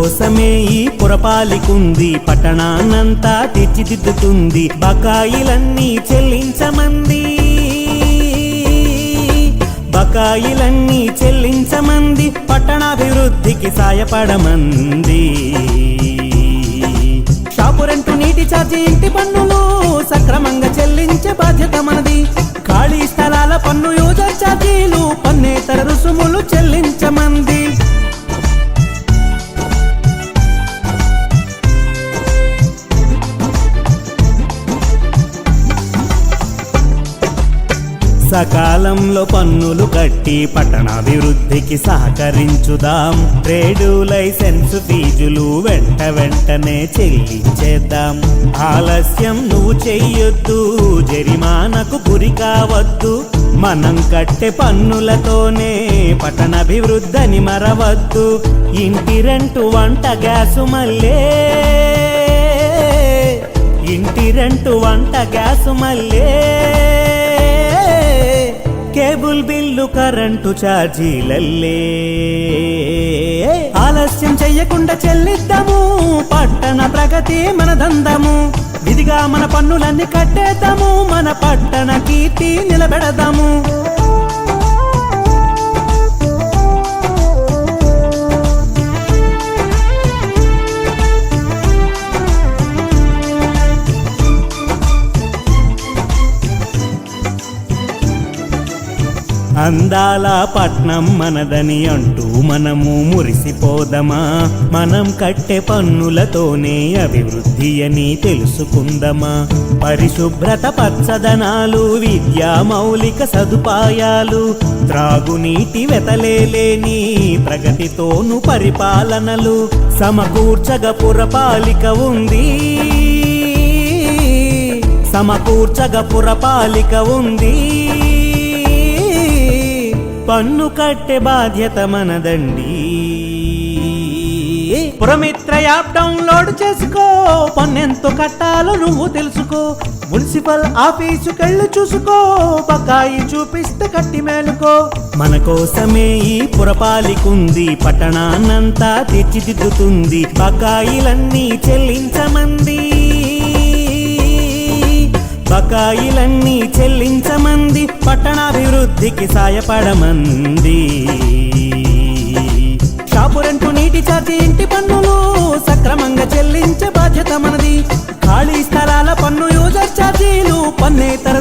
కోసమే ఈ పురపాలికుంది. పట్టణాన్నంతా తీర్చిదిద్దుతుంది. బకాయిలన్నీ చెల్లించమంది. బకాయిలన్నీ చెల్లించమంది. పట్టణాభివృద్ధికి సాయపడమంది. షాపు రెంటు నీటి ఛార్జీ ఇంటి పన్నులు సక్రమంగా చెల్లించే బాధ్యత మనది. ఖాళీ స్థలాల పన్ను యూజర్ ఛార్జీలు పన్నేతర రుసుములు చెల్లించమంది. సకాలంలో పన్నులు కట్టి పట్టణాభివృద్ధికి సహకరించుదాం. ట్రేడు లైసెన్స్ ఫీజులు వెంట వెంటనే చెల్లించేద్దాం. ఆలస్యం నువ్వు చెయ్యొద్దు జరిమానకు గురి కావద్దు. మనం కట్టే పన్నులతోనే పట్టణాభివృద్ధిని మరవద్దు. ఇంటి రెంటు వంట గ్యాసు మల్లే ఇంటి రెంటు వంట గ్యాసు మల్లే కేబుల్ బిల్లు కరెంటు ఛార్జీలల్లే. ఆలస్యం చెయ్యకుండా చెల్లిద్దాము పట్టణ ప్రగతి మన దందము. విధిగా మన పన్నులన్నీ కట్టేద్దాము మన పట్టణ కీర్తి నిలబెడదాము. అందాల పట్నం మనదని అంటూ మనము మురిసిపోదమా? మనం కట్టె పన్నులతోనే అభివృద్ధి అని తెలుసుకుందమా? పరిశుభ్రత పచ్చదనాలు విద్యా మౌలిక సదుపాయాలు త్రాగునీటి వెతలేలేని ప్రగతితోను పరిపాలనలు సమకూర్చగ పురపాలిక ఉంది. సమకూర్చగ పురపాలిక ఉంది. పన్ను కట్టే బాధ్యత మనదండి. పురమిత్ర యాప్ డౌన్లోడ్ చేసుకో పన్నెంతో కట్టాలో నువ్వు తెలుసుకో. మున్సిపల్ ఆఫీసుకెళ్ళి చూసుకో బకాయి చూపిస్తే కట్టి మేలుకో. మన కోసమే ఈ పురపాలికుంది పట్టణాన్నంతా తీర్చిదిద్దుతుంది. బకాయిలన్నీ చెల్లించ బకాయిలన్నీ చెల్లించమంది పట్టణాభివృద్ధికి సాయపడమంది. షాపు రెంటు నీటి ఛార్జీ ఇంటి పన్నులు సక్రమంగా చెల్లించే బాధ్యత మనది. ఖాళీ స్థలాల పన్ను యూజర్ ఛార్జీలు పన్నేతర